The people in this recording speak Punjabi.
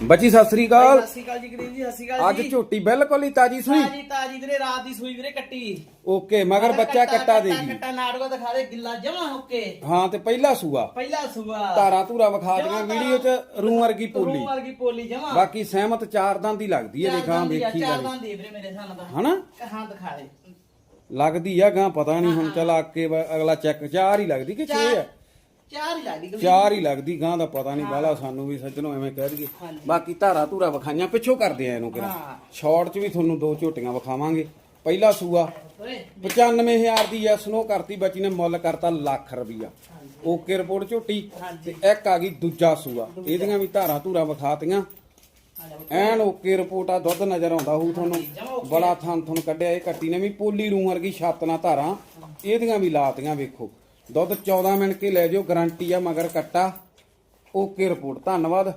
ਬੱਚੀ ਸਤਿ ਸ੍ਰੀ ਅਕਾਲ। ਸਤਿ ਸ਼੍ਰੀ ਅਕਾਲ ਜੀ ਗਰੀਬ ਜੀ ਸਤਿ ਸ਼੍ਰੀ ਅਕਾਲ ਅੱਜ ਜੀ। ਝੋਟੀ ਬਿਲਕੁਲ ਹੀ ਤਾਜੀ ਸੂਈ। ਤਾਜੀ ਤਾਜੀ ਵੀਰੇ ਰਾਤ ਦੀ ਸੂਈ ਵੀਰੇ ਕੱਟੀ। ਓਕੇ ਮਗਰ ਬੱਚਾ ਕੱਟਾ ਦੇਗੀ ਕੱਟਾ ਨਾੜੂਗਾ ਦਿਖਾ ਦੇ ਗਿੱਲਾ ਜਮਾ ਓਕੇ। ਹਾਂ ਤੇ ਪਹਿਲਾ ਸੂਆ। ਪਹਿਲਾ ਸੂਆ। ਧਾਰਾ ਧੂਰਾ ਵਿਖਾ ਦੀਆਂ ਵੀਡੀਓ ਚ ਰੂ ਵਰਗੀ ਪੋਲੀ। ਰੂਹ ਵਰਗੀ ਪੋਲੀ ਜਮਾ। ਬਾਕੀ ਸਹਿਮਤ ਚਾਰ ਦੰਦ ਦੀ ਲੱਗਦੀ ਹੈ ਦੇਖਾਂ ਵੇਖੀ ਚਾਰ ਦੰਦ ਦੀ ਵੀਰੇ ਮੇਰੇ ਸਾਹਮਣੇ ਦਾ ਹਨਾ? ਹਾਂ ਦਿਖਾ ਦੇ। ਲੱਗਦੀ ਆ ਗਾਂ ਪਤਾ ਨਹੀਂ ਹੁਣ ਚੱਲ ਆ ਕੇ ਬ- ਅਗਲਾ ਚੈੱਕ ਚਾਰ ਹੀ ਲੱਗਦੀ ਕਿ 6 ਚਾਰ ਆ? ਚਾਰ ਹੀ ਲੱਗਦੀ ਗਰੀਬ। ਚਾਰ ਹੀ ਲੱਗਦੀ ਗਾਂ ਦਾ ਪਤਾ ਨਹੀਂ ਬਾਲਾ ਸਾਨੂੰ ਵੀ ਸੱਜਣੋ ਐਵੇਂ ਕਹਿ ਦਈਏ। ਹਾਂਜੀ। ਬਾਕੀ ਧਾਰਾ ਧੂਰਾ ਵਿਖਾਈਆਂ ਪਿੱਛੋਂ ਕਰਦੇ ਆ ਇਹਨੂੰ ਕਿਹੜਾ। ਹਾਂ। ਸ਼ਾਰਟ 'ਚ ਵੀ ਤੁਹਾਨੂੰ ਦੋ ਝੋਟੀਆਂ ਵਿਖਾਵਾਂਗੇ। ਪਹਿਲਾ ਸੂਆ ਓਏ। 95000 ਦੀ ਐਸ ਨੋ ਕਰਤੀ ਬੱਚੀ ਨੇ ਮੁੱਲ ਕਰਤਾ ਲੱਖ ਰੁਪਈਆ। ਓਕੇ ਰਿਪੋਰਟ ਝੋਟੀ। ਹਾਂਜੀ। ਤੇ ਇੱਕ ਆ ਗਈ ਦੂਜਾ ਸੂਆ। ਇਹਦੀਆਂ ਵੀ ਧਾਰਾਂ ਧੂਰਾ ਵਿਖਾਤੀਆਂ। ਆ। ਐਨ ਓਕੇ ਰਿਪੋਰਟ ਆ ਦੁੱਧ ਨਜ਼ਰ ਆਉਂਦਾ ਹੋਊ ਤੁਹਾਨੂੰ। okay। ਬੜਾ ਥਣ ਥਣ ਕੱਢਿਆ ਇਹ ਕੱਟੀ ਨੇ ਵੀ ਪੋਲੀ ਰੂ ਵਰਗੀ ਛੱਤ ਨਾਲ ਧਾਰਾਂ ਇਹਦੀਆਂ ਵੀ ਲਾਤੀਆਂ ਵੇਖੋ। ਦੁੱਧ 14 ਮਿੰਟ ਕੇ ਲੈ ਜਾਓ ਗਾਰੰਟੀ ਆ ਮਗਰ ਕੱਟਾ। ਓਕੇ ਰਿਪੋਰਟ ਧੰਨਵਾਦ।